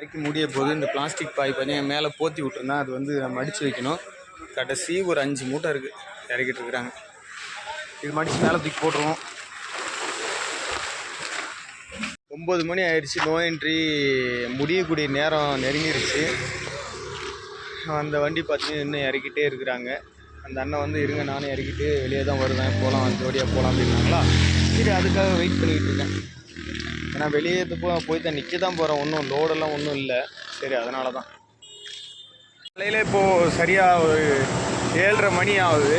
இறக்கி முடிய போது இந்த பிளாஸ்டிக் பாய் பார்த்தீங்கன்னா மேலே போத்தி விட்டுருந்தா அது வந்து நம்ம மடித்து வைக்கணும். கடைசி ஒரு அஞ்சு மூட்டை இருக்குது இறக்கிட்டு இருக்கிறாங்க இது மடித்து மேலே தூக்கி போட்டுருவோம். ஒம்பது மணி ஆயிடுச்சு. நோ என்ட்ரி முடியக்கூடிய நேரம் நெருங்கிருச்சு. அந்த வண்டி பார்த்தீங்கன்னா இன்னும் இறக்கிட்டே இருக்கிறாங்க. அந்த அண்ணன் வந்து இருங்க நானும் இறக்கிட்டு வெளியே தான் வருவேன். போகலாம் அந்த வழியாக போகலாம் அப்படின்னாங்களா? சரி அதுக்காக வெயிட் பண்ணிக்கிட்டு இருக்கேன். நான் வெளியே இது போய் தான் நிற்க தான் போகிறேன் ஒன்றும் லோடெல்லாம் ஒன்றும் இல்லை. சரி அதனால தான் காலையில் இப்போது சரியாக ஒரு ஏழரை மணி ஆகுது.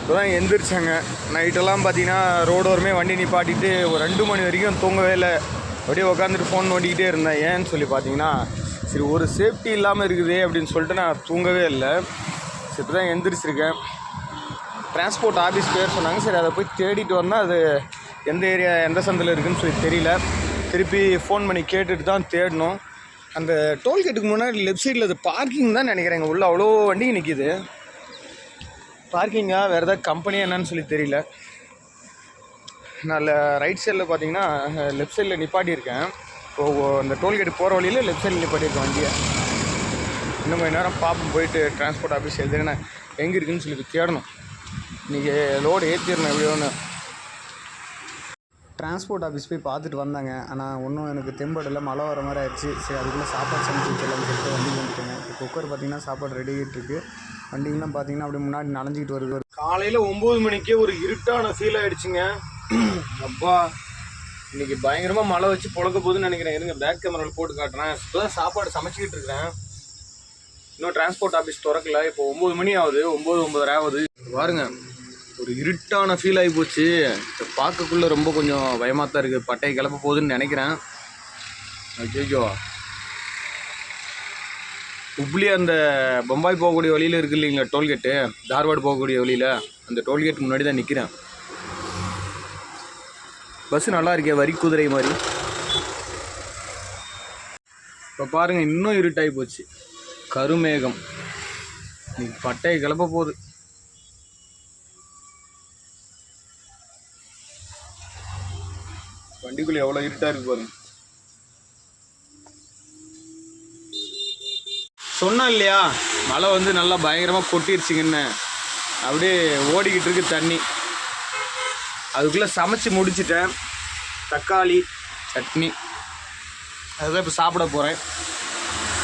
இப்போ தான் எந்திரிச்சாங்க நைட்டெல்லாம் பார்த்தீங்கன்னா ரோடோருமே வண்டி நிப்பாட்டிட்டு ஒரு ரெண்டு மணி வரைக்கும் தூங்கவே இல்லை. அப்படியே உட்காந்துட்டு ஃபோன் நோண்டிக்கிட்டே இருந்தேன். ஏன்னு சொல்லி பார்த்தீங்கன்னா சரி ஒரு சேஃப்டி இல்லாமல் இருக்குது அப்படின்னு சொல்லிட்டு நான் தூங்கவே இல்லை. சரி இப்போ தான் எந்திரிச்சிருக்கேன். டிரான்ஸ்போர்ட் ஆஃபீஸ் பேர் சொன்னாங்க. சரி அதை போய் தேடிட்டு வந்தால் அது எந்த ஏரியா எந்த சந்தில் இருக்குன்னு சொல்லி தெரியல. திருப்பி ஃபோன் பண்ணி கேட்டுட்டு தான் தேடணும். அந்த டோல்கேட்டுக்கு முன்னாடி லெஃப்ட் சைடில் அது பார்க்கிங் தான் நினைக்கிறேங்க உள்ளே அவ்வளோ வண்டி நிற்கிது பார்க்கிங்கா வேறு ஏதாவது கம்பெனி என்னன்னு சொல்லி தெரியல. நான் ரைட் சைடில் பார்த்தீங்கன்னா லெஃப்ட் சைடில் நிப்பாட்டியிருக்கேன். இப்போது அந்த டோல்கேட் போகிற வழியில் லெஃப்ட் சைடில் நிப்பாட்டியிருக்கேன் வண்டியை. இன்னும் கொஞ்ச நேரம் பார்ப்போம் போயிட்டு டிரான்ஸ்போர்ட் ஆஃபீஸ் எழுதுனா எங்கே இருக்குன்னு சொல்லி தேடணும். இன்றைக்கி லோடு ஏற்றிடணும் எப்படியோன்னு. டிரான்ஸ்போர்ட் ஆஃபீஸ் போய் பார்த்துட்டு வந்தாங்க. ஆனால் ஒன்றும் எனக்கு தெம்படல. மழை வர மாதிரி ஆயிடுச்சு. சரி அதுக்குள்ளே சாப்பாடு சமைச்சு வச்சலாம்னு சொல்லிட்டு வண்டிக்கு வந்துட்டேங்க இப்போ குக்கர் பார்த்தீங்கன்னா சாப்பாடு ரெடி ஆகிட்டு இருக்கு. வண்டிங்கெல்லாம் பார்த்தீங்கன்னா அப்படியே முன்னாடி நனைஞ்சிக்கிட்டு வருது. காலையில் ஒம்பது மணிக்கே ஒரு இருட்டான ஃபீல் ஆகிடுச்சிங்க அப்பா இன்றைக்கி பயங்கரமாக மழை வச்சு பொழக்க போகுதுன்னு நினைக்கிறேன். இருங்க பேக் கேமராவில் போட்டு காட்டுறேன். இப்போ தான் சாப்பாடு சமைச்சிக்கிட்டு இருக்கிறேன். இன்னும் டிரான்ஸ்போர்ட் ஆஃபீஸ் திறக்கல. இப்போ ஒம்பது மணி ஆகுது. ஒம்பது ஒம்பதரை ஆகுது. பாருங்கள் ஒரு இருட்டான ஃபீல் ஆகி போச்சு. பார்க்கக்குள்ளே ரொம்ப கொஞ்சம் பயமாக தான் இருக்குது பட்டை கிளப்ப போகுதுன்னு நினைக்கிறேன். ஐயோ உப்ளி அந்த பம்பாய் போகக்கூடிய வழியில் இருக்கு இல்லைங்களா டோல்கேட்டு? தார்வாடு போகக்கூடிய வழியில். அந்த டோல்கேட் முன்னாடி தான் நிற்கிறேன் பஸ் நல்லா இருக்கே வரி குதிரை மாதிரி. இப்போ பாருங்கள் இன்னும் இருட்டாகி போச்சு. கருமேகம். இன்னைக்கு பட்டையை கிளப்ப போகுது. வண்டிக்குள்ள எவ்வளோ இருட்டா இருக்கு பாருங்க சொன்னேன் இல்லையா? மழை வந்து நல்லா பயங்கரமாக கொட்டிருச்சுங்கன்னு. அப்படியே ஓடிக்கிட்டு இருக்கு தண்ணி. அதுக்குள்ளே சமைச்சு முடிச்சிட்டேன். தக்காளி சட்னி. அதுதான் இப்போ சாப்பிட போகிறேன்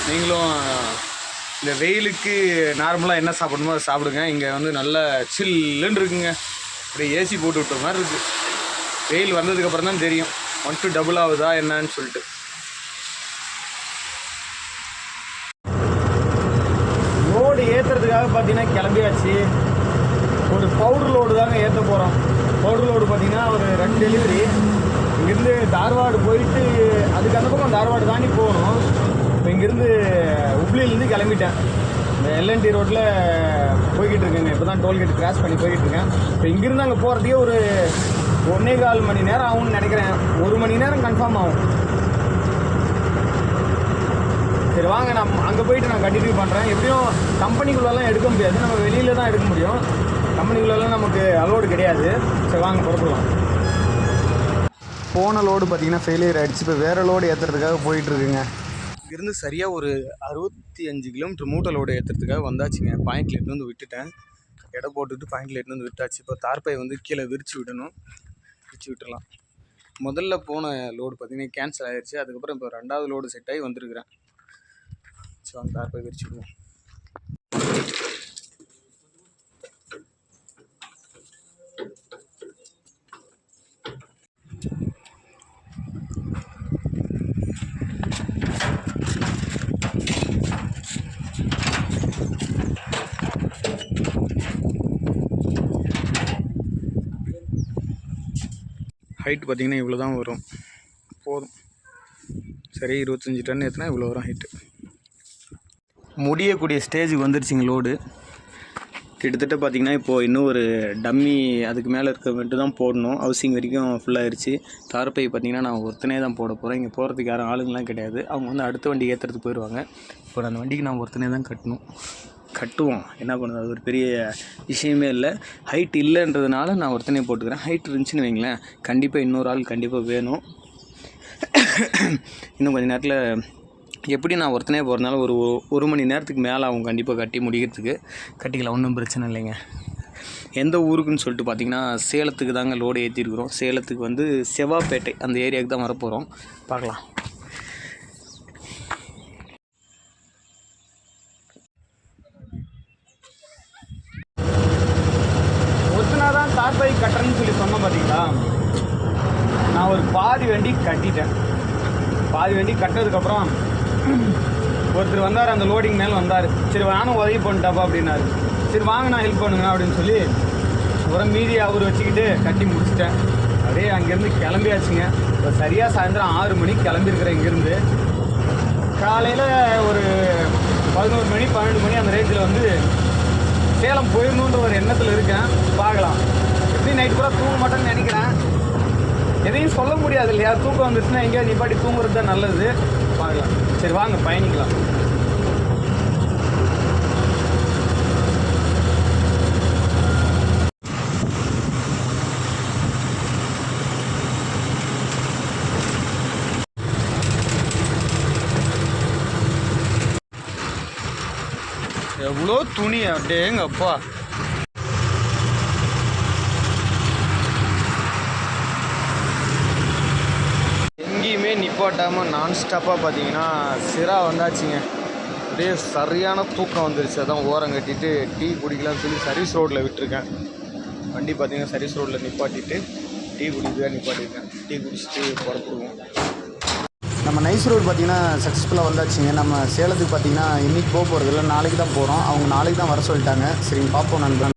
நீங்களும் இந்த வெயிலுக்கு நார்மலாக என்ன சாப்பிடணுமோ அதை சாப்பிடுங்க. இங்கே வந்து நல்ல சில்லுன்னு இருக்குங்க. அப்படியே ஏசி போட்டு விட்ட மாதிரி இருக்குது வெயில் வந்ததுக்கப்புறம் தான் தெரியும். ஒன் டு டபுள் ஆகுதா என்னன்னு சொல்லிட்டு. லோடு ஏற்றுறதுக்காக பார்த்தீங்கன்னா கிளம்பியாச்சு. ஒரு பவுடர் லோடு தாங்க ஏற்ற போகிறோம் பவுடர் லோடு பார்த்தீங்கன்னா ஒரு ரெண்டு டெலிவரி இங்கேருந்து தார்வாடு போயிட்டு அதுக்கு அந்த பக்கம் தார்வாடு தாண்டி போகணும். இப்போ இங்கேருந்து உப்ளிலேருந்து கிளம்பிட்டேன். இந்த எல்என்டி ரோட்டில் போய்கிட்டு இருக்கேங்க. இப்போ தான் டோல்கேட் கிராஸ் பண்ணி போய்கிட்டு இருக்கேன். இப்போ இங்கேருந்து அங்கே போகிறதுக்கே ஒரு ஒன்றே கால் மணி நேரம் ஆகும்னு நினைக்கிறேன். ஒரு மணி நேரம் கன்ஃபார்ம் ஆகும். சரி வாங்க நான் அங்கே போயிட்டு நான் கண்டினியூ பண்ணுறேன் எப்படியும் கம்பெனிக்குள்ளெல்லாம் எடுக்க முடியாது. நம்ம வெளியில் தான் எடுக்க முடியும். கம்பெனிக்குள்ளெல்லாம் நமக்கு அலோடு கிடையாது. சரி வாங்க புறப்படலாம். போன லோடு பார்த்தீங்கன்னா ஃபெயிலியர் ஆகிடுச்சு இப்போ வேறு லோடு ஏற்றுறதுக்காக போயிட்டுருக்குங்க. இருந்து சரியாக ஒரு அறுபத்தி அஞ்சு கிலோமீட்டர் மூட்டை லோடு ஏற்றுறதுக்காக வந்தாச்சுங்க. பாயிண்ட்ல எடுத்து வந்து விட்டுட்டேன். எடை போட்டுட்டு பாயிண்ட்ல எடுத்து வந்து விட்டாச்சு. இப்போ தார்ப்பை வந்து கீழே விரிச்சு விடணும். பிரித்து விட்டுறலாம். முதல்ல போன லோடு பார்த்தீங்கன்னா கேன்சல் ஆகிடுச்சு அதுக்கப்புறம் இப்போ ரெண்டாவது லோடு செட் ஆகி வந்திருக்கிறேன். ஸோ அந்த தார்ப்பை விரிச்சு விடுவோம். ஹைட் பார்த்திங்கன்னா இவ்வளோ தான் வரும். போதும். சரி இருபத்தஞ்சி டன் ஏற்றினா இவ்வளோ வரும் ஹைட்டு முடியக்கூடிய ஸ்டேஜுக்கு வந்துருச்சுங்க லோடு கிட்டத்தட்ட பார்த்தீங்கன்னா இப்போது இன்னும் ஒரு டம்மி அதுக்கு மேலே இருக்க மட்டும் தான் போடணும். ஹவுசிங் வரைக்கும் ஃபுல்லாகிடுச்சு தார்பை பார்த்திங்கன்னா நான் ஒருத்தனே தான் போட போகிறேன் இங்கே போகிறதுக்கு யாரும் ஆளுங்கலாம் கிடையாது. அவங்க வந்து அடுத்த வண்டி ஏற்றுறதுக்கு போயிடுவாங்க இப்போ அந்த வண்டிக்கு நான் ஒருத்தனே தான் கட்டணும். கட்டுவோம். என்ன பண்ணுறது? அது ஒரு பெரிய விஷயமே இல்லை. ஹைட் இல்லைன்றதுனால நான் ஒருத்தனே போட்டுக்கிறேன். ஹைட் இருந்துச்சுன்னு வைங்களேன். கண்டிப்பாக இன்னொரு ஆள் கண்டிப்பாக வேணும். இன்னும் கொஞ்ச நேரத்தில் எப்படி நான் ஒருத்தனே போகிறதுனால ஒரு ஒரு மணி நேரத்துக்கு மேலே ஆகும் கண்டிப்பாக கட்டி முடிக்கிறதுக்கு கட்டிக்கலாம். ஒன்றும் பிரச்சனை இல்லைங்க. எந்த ஊருக்குன்னு சொல்லிட்டு பார்த்தீங்கன்னா சேலத்துக்கு தாங்க லோடு ஏற்றிருக்கிறோம் சேலத்துக்கு வந்து செவ்வாப்பேட்டை அந்த ஏரியாவுக்கு தான் வரப்போகிறோம் பார்க்கலாம் ஒருத்தனா தான் தார் பைக் கட்டுறேன்னு சொல்லி சொன்னேன் பார்த்தீங்களா நான் ஒரு பாதி வண்டி கட்டிட்டேன். பாதி வண்டி கட்டினதுக்கப்புறம் ஒருத்தர் வந்தார் அந்த லோடிங் மேலே வந்தார். சரி நானும் உதவி பண்ணிட்டாப்பா அப்படின்னாரு. சரி வாங்க நான் ஹெல்ப் பண்ணுங்க அப்படின்னு சொல்லி உரம் மீதி அவர் வச்சுக்கிட்டு கட்டி முடிச்சிட்டேன். அப்படியே அங்கேருந்து கிளம்பியாச்சுங்க. இப்போ சரியாக சாயந்தரம் ஆறு மணிக்கு கிளம்பியிருக்கிறேன் இங்கேருந்து. காலையில் ஒரு பதினோரு மணி பன்னெண்டு மணி அந்த ரேஞ்சில் வந்து சேலம் போயிடணுன்ற ஒரு எண்ணத்தில் இருக்கேன். பார்க்கலாம். எப்படி நைட் கூட தூங்க மாட்டேன்னு நினைக்கிறேன். எதையும் சொல்ல முடியாது இல்லையா? தூக்கம் வந்துச்சுன்னா எங்கேயாவது நிப்பாட்டி தூங்குறது தான் நல்லது. பார்க்கலாம். சரி வாங்க பயணிக்கலாம். எவ்வளோ துணி அப்படியேங்கப்பா எங்கேயுமே நிப்பாட்டாமல் நான் ஸ்டாப்பாக பார்த்தீங்கன்னா சிரா வந்தாச்சுங்க. அப்படியே சரியான தூக்கம் வந்துருச்சு. அதான் ஓரம் கட்டிட்டு டீ குடிக்கலாம்னு சொல்லி சர்வீஸ் ரோட்டில் விட்டுருக்கேன். வண்டி பார்த்தீங்கன்னா சர்வீஸ் ரோட்டில் நிப்பாட்டிட்டு டீ குடிக்கிறதா நிப்பாட்டிருக்கேன். டீ குடிச்சிட்டு புறப்படுவோம். நம்ம நைஸ் ரோடு பார்த்தீங்கன்னா சக்ஸஸ்ஃபுல்லாக வந்தாச்சுங்க. நம்ம சேலத்துக்கு பார்த்தீங்கன்னா இன்றைக்கி போக போகிறதில்ல நாளைக்கு தான் போகிறோம் அவங்க நாளைக்கு தான் வர சொல்லிட்டாங்க. சரிங்க பார்ப்போம் நண்பன்